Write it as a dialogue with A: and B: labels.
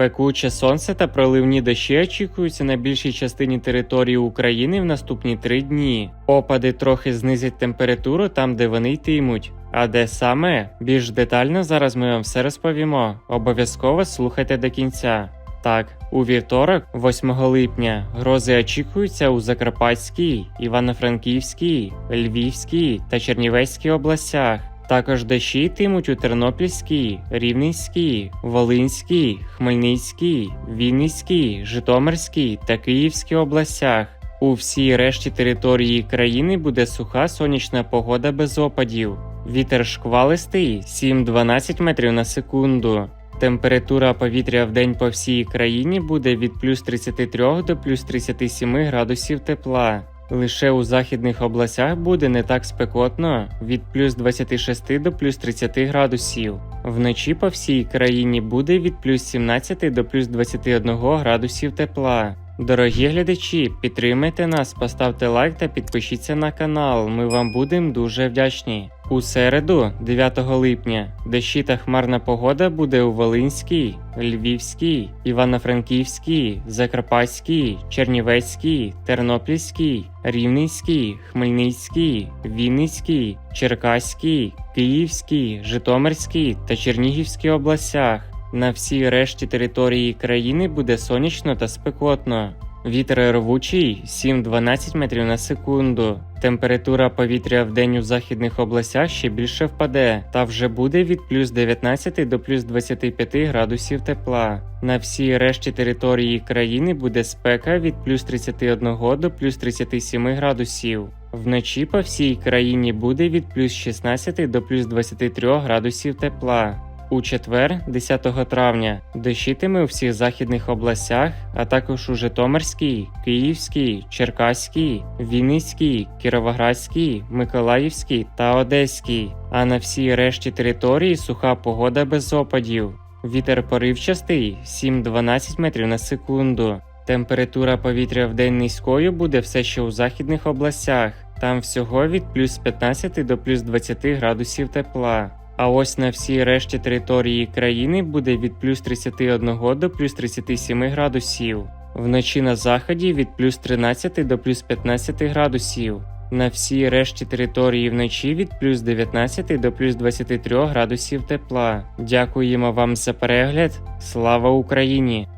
A: Пекуче сонце та проливні дощі очікуються на більшій частині території України в наступні три дні. Опади трохи знизять температуру там, де вони йтимуть. А де саме? Більш детально зараз ми вам все розповімо. Обов'язково слухайте до кінця. Так, у вівторок, 8 липня, грози очікуються у Закарпатській, Івано-Франківській, Львівській та Чернівецькій областях. Також дощі йтимуть у Тернопільській, Рівненській, Волинській, Хмельницькій, Вінницькій, Житомирській та Київській областях. У всій решті території країни буде суха сонячна погода без опадів. Вітер шквалистий 7-12 метрів на секунду. Температура повітря в день по всій країні буде від плюс 33 до плюс 37 градусів тепла. Лише у західних областях буде не так спекотно від плюс 26 до плюс 30 градусів. Вночі по всій країні буде від плюс 17 до плюс 21 градусів тепла. Дорогі глядачі, підтримайте нас, поставте лайк та підпишіться на канал. Ми вам будемо дуже вдячні. У середу, 9 липня, дощі та хмарна погода буде у Волинській, Львівській, Івано-Франківській, Закарпатській, Чернівецькій, Тернопільській, Рівненській, Хмельницькій, Вінницькій, Черкаській, Київській, Житомирській та Чернігівській областях. На всій решті території країни буде сонячно та спекотно. Вітер рвучий 7-12 метрів на секунду. Температура повітря в день у західних областях ще більше впаде, та вже буде від плюс 19 до плюс 25 градусів тепла. На всій решті території країни буде спека від плюс 31 до плюс 37 градусів. Вночі по всій країні буде від плюс 16 до плюс 23 градусів тепла. У четвер, 10 травня, дощитиме у всіх західних областях, а також у Житомирській, Київській, Черкаській, Вінницькій, Кіровоградській, Миколаївській та Одеській. А на всій решті території суха погода без опадів. Вітер поривчастий 7-12 метрів на секунду. Температура повітря в день низькою буде все ще у західних областях. Там всього від плюс 15 до плюс 20 градусів тепла. А ось на всій решті території країни буде від плюс 31 до плюс 37 градусів. Вночі на заході від плюс 13 до плюс 15 градусів. На всій решті території вночі від плюс 19 до плюс 23 градусів тепла. Дякуємо вам за перегляд. Слава Україні!